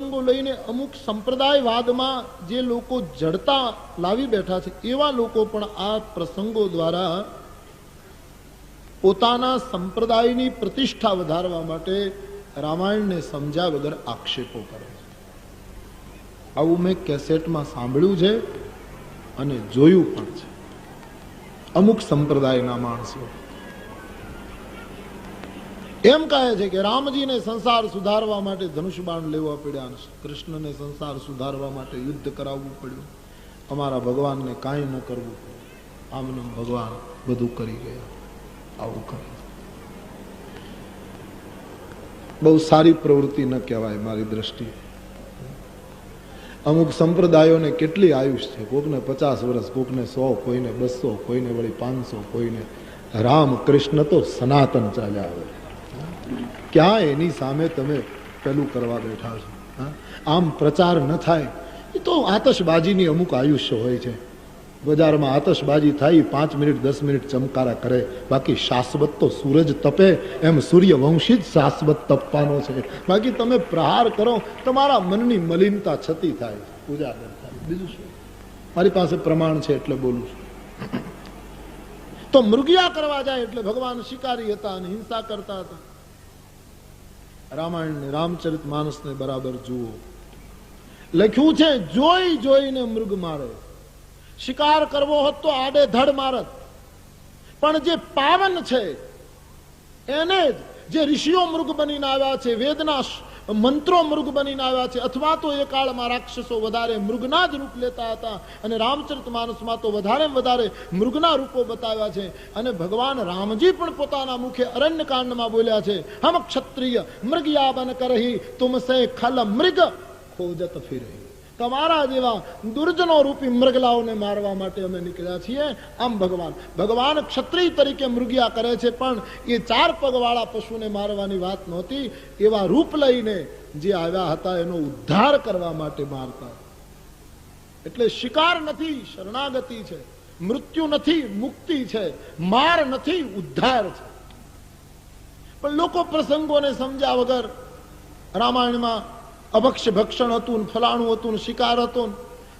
પ્રસંગો લઈને અમુક સંપ્રદાયવાદમાં જે લોકો જડતા લાવી બેઠા છે, એવા લોકો પણ આ પ્રસંગો દ્વારા પોતાના સંપ્રદાયની પ્રતિષ્ઠા વધારવા માટે રામાયણને સમજ્યા વગર આક્ષેપો કરે છે. આવું મેં કેસેટમાં સાંભળ્યું છે અને જોયું પણ છે. અમુક સંપ્રદાયના માણસો એમ કહે છે કે રામજીને સંસાર સુધારવા માટે ધનુષ બાણ લેવા પડ્યા કૃષ્ણને સંસાર સુધારવા માટે યુદ્ધ કરાવવું પડ્યું. અમારા ભગવાનને કાંઈ ન કરવું પડ્યું. આમને ભગવાન બધું કરી ગયા. આવું કરે બહુ સારી પ્રવૃત્તિ ન કહેવાય મારી દ્રષ્ટિએ. અમુક સંપ્રદાયોને કેટલી આયુષ છે. કોકને પચાસ વર્ષ, કોકને સો, કોઈને બસો, કોઈને વળી પાંચસો, કોઈને રામ કૃષ્ણ તો સનાતન ચાલ્યા આવે ક્યાં એની સામે તમે પેલું કરવા બેઠા છો? આમ પ્રચાર ન થાય. એ તો આતશબાજીની અમુક આયુષ્ય હોય છે. બજારમાં આતશબાજી થાય, પાંચ મિનિટ, દસ મિનિટ ચમકારા કરે. બાકી શાશ્વત તો સૂરજ તપે, એમ સૂર્યવંશી જ શાશ્વત તપવાનો છે. બાકી તમે પ્રહાર કરો, તમારા મનની મલિનતા છતી થાય. પૂજા થાય બીજું શું? મારી પાસે પ્રમાણ છે એટલે બોલું છું. તો મૃગિયા કરવા જાય એટલે ભગવાન શિકારી હતા અને હિંસા કરતા હતા. રામાયણ રામચરિત માનસને બરાબર જુઓ. લખ્યું છે, જોઈ, જોઈને મૃગ મારે. શિકાર કરવો હોત તો આડે ધડ મારત. પણ જે પાવન છે, એને જે ઋષિઓ મૃગ બનીને આવ્યા છે વેદના મંત્રો મૃગ બનીને આવ્યા છે. અથવા તો એ કાળમાં રાક્ષસો વધારે મૃગના જ રૂપ લેતા હતા. અને રામચરિત માનસમાં તો વધારે વધારે મૃગના રૂપો બતાવ્યા છે. અને ભગવાન રામજી પણ પોતાના મુખે અરણ્ય કાંડમાં બોલ્યા છે. હમ ક્ષત્રિય મૃગયા બન કરહી, તુમસે ખલ મૃગ ખોજત ફિરે તમારા જેવા દુર્જનો રૂપી મૃગલાઓને મારવા માટે અમે નીકળ્યા છીએ. આમ ભગવાન ભગવાન ક્ષત્રિય તરીકે મૃગિયા કરે છે, પણ એ ચાર પગવાળા પશુને મારવાની વાત નહોતી. એવા રૂપ લઈને જે આવ્યા હતા, એનો ઉદ્ધાર કરવા માટે મારતા. એટલે શિકાર નથી, શરણાગતિ છે. મૃત્યુ નથી, મુક્તિ છે. માર નથી, ઉદ્ધાર છે. પણ લોકો પ્રસંગોને સમજ્યા વગર રામાયણમાં અભક્ષ ભક્ષણ હતું ને ફલાણું હતું ને શિકાર હતો ને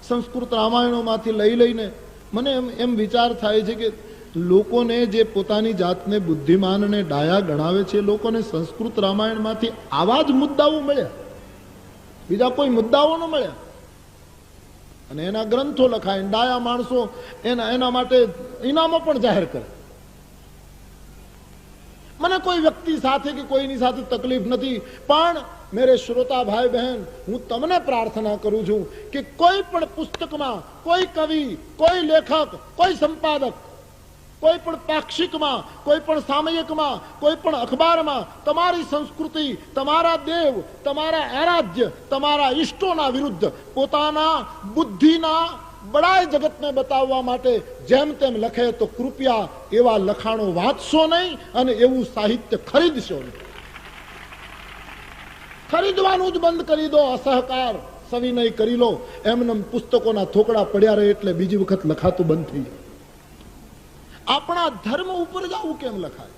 સંસ્કૃત રામાયણોમાંથી લઈ લઈને મને એમ એમ વિચાર થાય છે કે લોકોને જે પોતાની જાતને બુદ્ધિમાન અને ડાયા ગણાવે છે, લોકોને સંસ્કૃત રામાયણમાંથી આવા જ મુદ્દાઓ મળ્યા. બીજા કોઈ મુદ્દાઓ ન મળ્યા. અને એના ગ્રંથો લખાય ડાયા માણસો એના એના માટે ઇનામો પણ જાહેર કરે. મને કોઈ વ્યક્તિ સાથે કે કોઈની સાથે તકલીફ નથી, પણ મેરે શ્રોતા ભાઈ બહેન, હું તમને પ્રાર્થના કરું છું કે કોઈ પણ પુસ્તકમાં, કોઈ કવિ, કોઈ લેખક, કોઈ સંપાદક, કોઈ પણ પાક્ષિકમાં, કોઈ પણ સામયિકમાં, કોઈ પણ અખબારમાં, તમારી સંસ્કૃતિ, તમારા દેવ, તમારા આરાધ્ય, તમારા ઈષ્ટોના વિરુદ્ધ પોતાના બુદ્ધિના બડાય જગતને બતાવવા માટે જેમ તેમ લખે તો કૃપયા એવા લખાણો વાંચશો નહીં અને એવું સાહિત્ય ખરીદશો નહીં. ખરીદવાનું જ બંધ કરી દો, અસહકાર, સવિનય કરી લો. એમને પુસ્તકોના થોકડા પડ્યા રહે એટલે બીજી વખત લખાતું બંધ થઈ જાય. આપણા ધર્મ ઉપર જ આવું કેમ લખાય?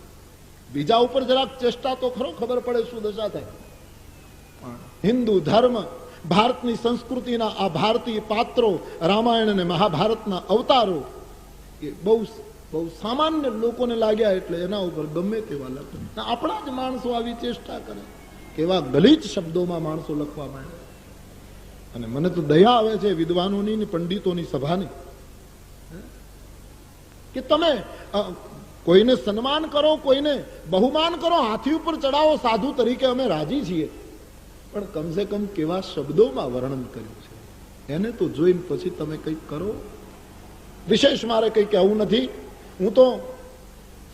બીજા ઉપર જરાક ચેષ્ટા તો ખરો, ખબર પડે શું દશા થાય. હિન્દુ ધર્મ ભારતની સંસ્કૃતિના આ ભારતીય પાત્રો, રામાયણ અને મહાભારતના અવતારો, એ બહુ બહુ સામાન્ય લોકોને લાગ્યા એટલે એના ઉપર ગમે તેવા લખે. આપણા જ માણસો આવી ચેષ્ટા કરે. કેવા ગલીચ શબ્દોમાં માણસો લખવા માંડે. અને મને તો દયા આવે છે વિદ્વાનોની ને પંડિતોની સભાની. કે તમે કોઈને સન્માન કરો, કોઈને બહુમાન કરો, હાથી ઉપર ચડાવો સાધુ તરીકે અમે રાજી છીએ. પણ કમસે કમ કેવા શબ્દોમાં વર્ણન કર્યું છે? એને તો જોઈને પછી તમે કંઈક કરો? વિશેષ મારે કંઈ કહેવું નથી. હું તો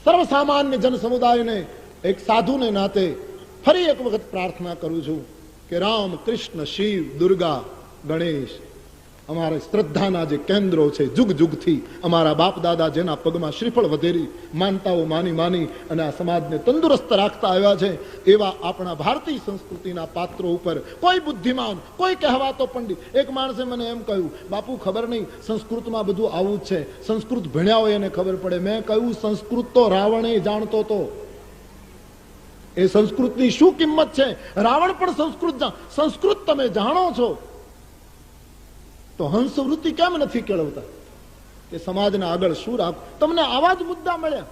સર્વસામાન્ય જન સમુદાયને એક સાધુને નાતે ફરી એક વખત પ્રાર્થના કરું છું કે રામ, કૃષ્ણ, શિવ, દુર્ગા, ગણેશ અમારા શ્રદ્ધાના જે કેન્દ્રો છે જુગ જુગથી અમારા બાપ દાદા જેના પગમાં શ્રીફળ વધેરી, માનતાઓ માની માની અને આ સમાજને તંદુરસ્ત રાખતા આવ્યા છે, એવા આપણા ભારતીય સંસ્કૃતિના પાત્રો ઉપર કોઈ બુદ્ધિમાન, કોઈ કહેવાતો પંડિત, એક માણસે મને એમ કહ્યું, બાપુ, ખબર નહીં, સંસ્કૃતમાં બધું આવું જ છે, સંસ્કૃત ભણ્યા હોય એને ખબર પડે. મેં કહ્યું, સંસ્કૃત તો રાવણે જાણતો હતો એ સંસ્કૃતની શું કિંમત છે? રાવણ પણ સંસ્કૃત સંસ્કૃત તમે જાણો છો. તો હંસવૃત્તિ કેમ નથી કેળવતા? કે સમાજને આગળ શું રાખ તમને આવા જ મુદ્દા મળ્યા.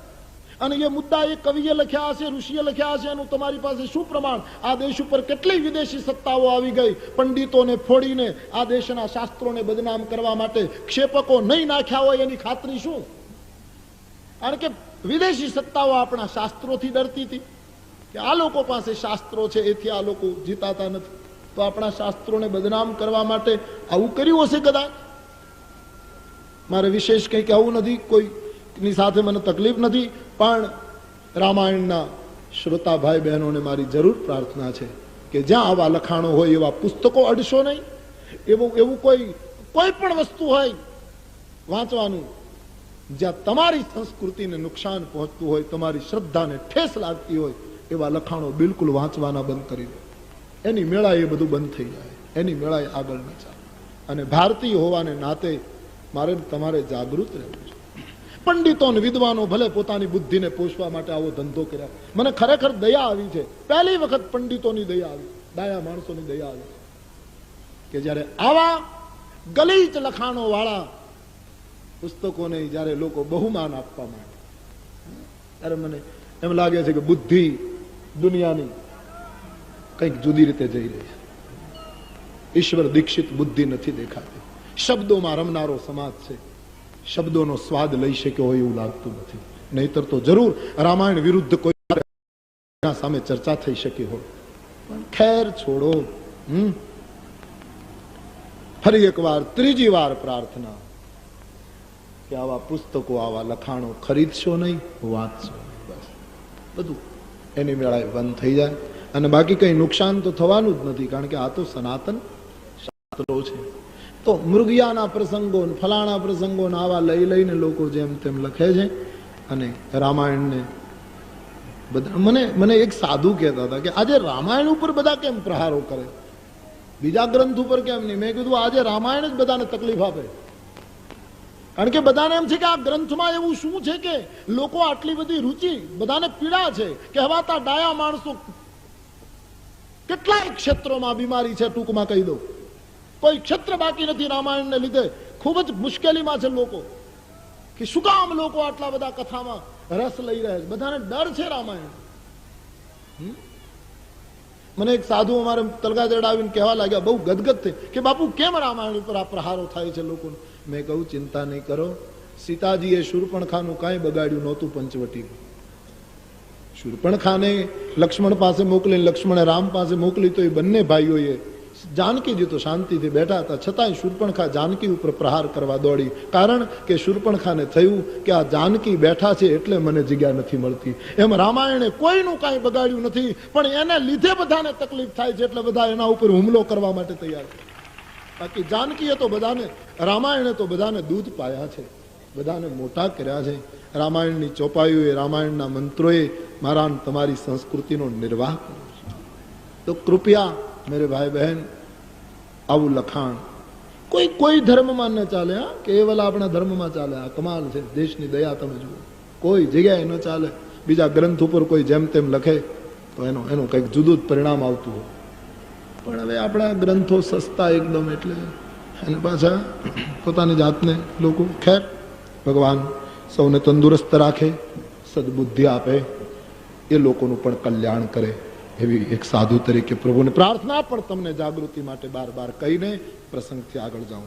અને એ મુદ્દા એ કવિએ લખ્યા હશે, ઋષિએ લખ્યા હશે, એનું તમારી પાસે શું પ્રમાણ? આ દેશ ઉપર કેટલી વિદેશી સત્તાઓ આવી ગઈ? પંડિતોને ફોડીને આ દેશના શાસ્ત્રોને બદનામ કરવા માટે ક્ષેપકો નહીં નાખ્યા હોય એની ખાતરી શું? કારણ કે વિદેશી સત્તાઓ આપણા શાસ્ત્રોથી ડરતી હતી. કે આ લોકો પાસે શાસ્ત્રો છે, એથી આ લોકો જીતાતા નથી. તો આપણા શાસ્ત્રોને બદનામ કરવા માટે આવું કર્યું હશે કદાચ? મારે વિશેષ કંઈ કહેવું નથી, કોઈની સાથે મને તકલીફ નથી, પણ રામાયણના શ્રોતા ભાઈ બહેનોને મારી જરૂર પ્રાર્થના છે કે જ્યાં આવા લખાણો હોય, એવા પુસ્તકો અડશો નહીં. એવું એવું કોઈ કોઈ પણ વસ્તુ હોય વાંચવાનું, જ્યાં તમારી સંસ્કૃતિને નુકસાન પહોંચતું હોય, તમારી શ્રદ્ધાને ઠેસ લાગતી હોય, એવા લખાણો બિલકુલ વાંચવાના બંધ કરી દો. એની મેળા એ બધું બંધ થઈ જાય. એની મેળા એ આગળ ન ચાલે. અને ભારતીય હોવાને નાતે મારે તમારે જાગૃત રહેવું છે. પંડિતો અને વિદ્વાનો ભલે પોતાની બુદ્ધિને પોષવા માટે આવો ધંધો કર્યા. મને ખરેખર દયા આવી છે. પહેલી વખત પંડિતોની દયા આવી. ડાયા માણસોની દયા આવી. કે જ્યારે આવા ગલીચ લખાણો વાળા પુસ્તકોને જ્યારે લોકો બહુમાન આપવા માંડે, ત્યારે મને એમ લાગે છે કે બુદ્ધિ દુનિયાની કંઈક જુદી રીતે જઈ રહી છે. ઈશ્વર દીક્ષિત બુદ્ધિ નથી દેખાતી. શબ્દોમાં રમનારો સમાજ છે. શબ્દોનો સ્વાદ લઈ શક્યો હોય એવું લાગતું નથી. નહીતર તો જરૂર રામાયણ વિરુદ્ધ કોઈ સામે ચર્ચા થઈ શકી હોય. પણ ખેર છોડો, હમ? ફરી એકવાર ત્રીજી વાર પ્રાર્થના કે આવા પુસ્તકો, આવા લખાણો ખરીદશો નહીં, વાંચશો બસ. બધું. એની વેળાએ બંધ થઈ જાય. અને બાકી કંઈ નુકસાન તો થવાનું જ નથી, કારણ કે આ તો સનાતન શાસ્ત્રો છે. તો મૃગિયાના પ્રસંગો ફલાણા પ્રસંગો આવા લઈ લઈને લોકો જેમ તેમ લખે છે અને રામાયણને બધા મને મને એક સાધુ કહેતા હતા કે આજે રામાયણ ઉપર બધા કેમ પ્રહારો કરે? બીજા ગ્રંથ ઉપર કેમ નહીં? મેં કીધું આજે રામાયણ જ બધાને તકલીફ આપે. કારણ કે બધાને એમ છે કે આ ગ્રંથમાં એવું શું છે કે લોકો આટલી બધી રુચિ, બધાને પીડા છે. કહેવાતા ડાયા માણસો કેટલાય ક્ષેત્રોમાં બીમારી છે, ટૂંકમાં કહી દઉં. કોઈ ક્ષેત્ર બાકી નથી રામાયણને લીધે. ખૂબ જ મુશ્કેલીમાં છે લોકો. કે શું કામ લોકો આટલા બધા કથામાં રસ લઈ રહ્યા છે? બધાને ડર છે રામાયણ? મને એક સાધુ અમારે તલગા ચડાવીને કહેવા લાગ્યા, બહુ ગદગદ થઈ, કે બાપુ, કેમ રામાયણ ઉપર આ પ્રહારો થાય છે લોકોને? મેં કહ્યું, ચિંતા નહીં કરો. સીતાજીએ શૂરપણખાનું કાંઈ બગાડ્યું નહોતું પંચવટી શૂર્પણખાને લક્ષ્મણ પાસે મોકલી લક્ષ્મણે રામ પાસે મોકલી તો એ બંને ભાઈઓએ જાનકીજી તો શાંતિથી બેઠા હતા, છતાંય શૂર્પણખા જાનકી ઉપર પ્રહાર કરવા દોડી. કારણ કે શૂર્પણખાને થયું કે આ જાનકી બેઠા છે એટલે મને જગ્યા નથી મળતી. એમ રામાયણે કોઈનું કાંઈ બગાડ્યું નથી, પણ એને લીધે બધાને તકલીફ થાય છે એટલે બધા એના ઉપર હુમલો કરવા માટે તૈયાર બાકી જાનકીએ તો બધાને, રામાયણે તો બધાને દૂધ પાયા છે. બધાને મોટા કર્યા છે. રામાયણની ચોપાઈઓએ રામાયણના મંત્રોએ મારા તમારી સંસ્કૃતિનો નિર્વાહ કર્યો છે. તો કૃપયા મેરે ભાઈ બહેન, આવું લખાણ. કોઈ કોઈ ધર્મમાં ન ચાલે, હા? કેવલ આપણા ધર્મમાં ચાલે. આ કમાલ છે. દેશની દયા તમે જુઓ. કોઈ જગ્યાએ ન ચાલે. બીજા ગ્રંથ ઉપર કોઈ જેમ તેમ લખે, તો એનો, એનું કંઈક જુદું જ પરિણામ આવતું હોય. પણ હવે આપણા ગ્રંથો સસ્તા એકદમ એટલે અને પાછા પોતાની જાતને લોકો ખેર ભગવાન સૌને તંદુરસ્ત રાખે, સદબુદ્ધિ આપે, એ લોકોનું પણ કલ્યાણ કરે એવી એક સાધુ તરીકે પ્રભુને પ્રાર્થના પણ તમને જાગૃતિ માટે બાર બાર કહીને પ્રસંગથી આગળ જાઉં છું.